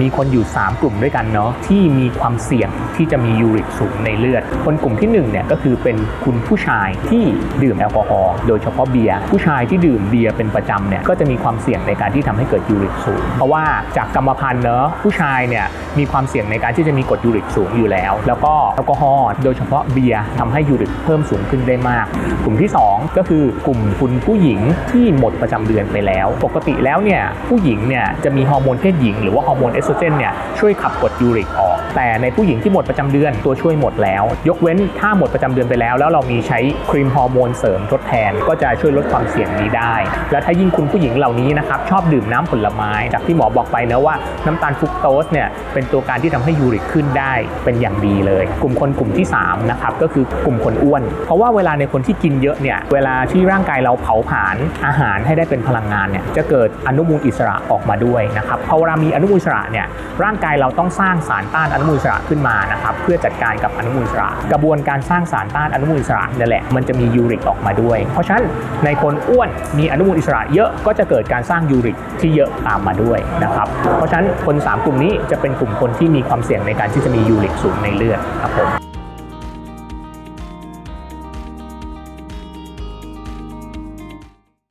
มีคนอยู่ 3 กลุ่มด้วยกันเนาะที่มีความเสี่ยงที่จะมียูริกสูงในเลือด คนกลุ่มที่1เนี่ยก็คือเป็นคุณผู้ชายที่ดื่มแอลกอฮอล์โดยเฉพาะเบียร์ผู้ชายที่ดื่มเบียร์เป็นประจำเนี่ยก็จะมีความเสี่ยงในการที่ทำให้เกิดยูริกสูง เพราะว่าจากกรรมพันธุ์เนาะผู้ชายเนี่ยมีความเสี่ยงในการที่จะมีกรดยูริกสูงอยู่แล้ว แล้วก็แอลกอฮอล์โดยเฉพาะเบียร์ทำให้ยูริกเพิ่มสูงขึ้นได้มาก กลุ่มที่ 2 ก็คือกลุ่มคุณผู้หญิงที่หมดประจำเดือนไปแล้ว ปกติแล้วเนี่ยผู้หญิงเนี่ยจะมีฮอร์โมนเพศหญิงหรือว่าฮอร์โมนสโตรเจนเนี่ยช่วยขับกรดยูริกออก แต่ในผู้หญิงที่หมดประจำเดือนตัวช่วยหมดแล้ว ยกเว้นถ้าหมดประจำเดือนไปแล้ว แล้วเรามีใช้ครีมฮอร์โมนเสริมทดแทน ก็จะช่วยลดความเสี่ยงนี้ได้ และถ้ายิ่งคุณผู้หญิงเหล่านี้นะครับชอบดื่มน้ำผลไม้ จากที่หมอบอกไปนะว่าน้ำตาลฟุกโตสเนี่ยเป็นตัวการที่ทำให้ยูริกขึ้นได้เป็นอย่างดีเลย กลุ่มคนกลุ่มที่3นะครับก็คือกลุ่มคนอ้วน เพราะว่าเวลาในคนที่กินเยอะเนี่ยเวลาที่ร่างกายเราเผาผลาญอาหารให้ได้เป็นพลังงานเนี่ยจะเกิดอนุมูลอิสระออกมาด้วยนะครับพอเวลามีอนุมูลอิสระเนี่ยร่างกายเราต้องสร้างสารต้านอนุนุมูลอิสระขึ้นมานะครับเพื่อจัดการกับอนุมูลอิสระ กระบวนการสร้างสารต้านอนุมูลอิสระนี่แหละมันจะมียูริกออกมาด้วย เพราะฉะนั้นในคนอ้วนมีอนุมูลอิสระเยอะก็จะเกิดการสร้างยูริกที่เยอะตามมาด้วยนะครับเพราะฉะนั้นคนสามกลุ่มนี้จะเป็นกลุ่มคนที่มีความเสี่ยงในการที่จะมียูริกสูงในเลือดครับผม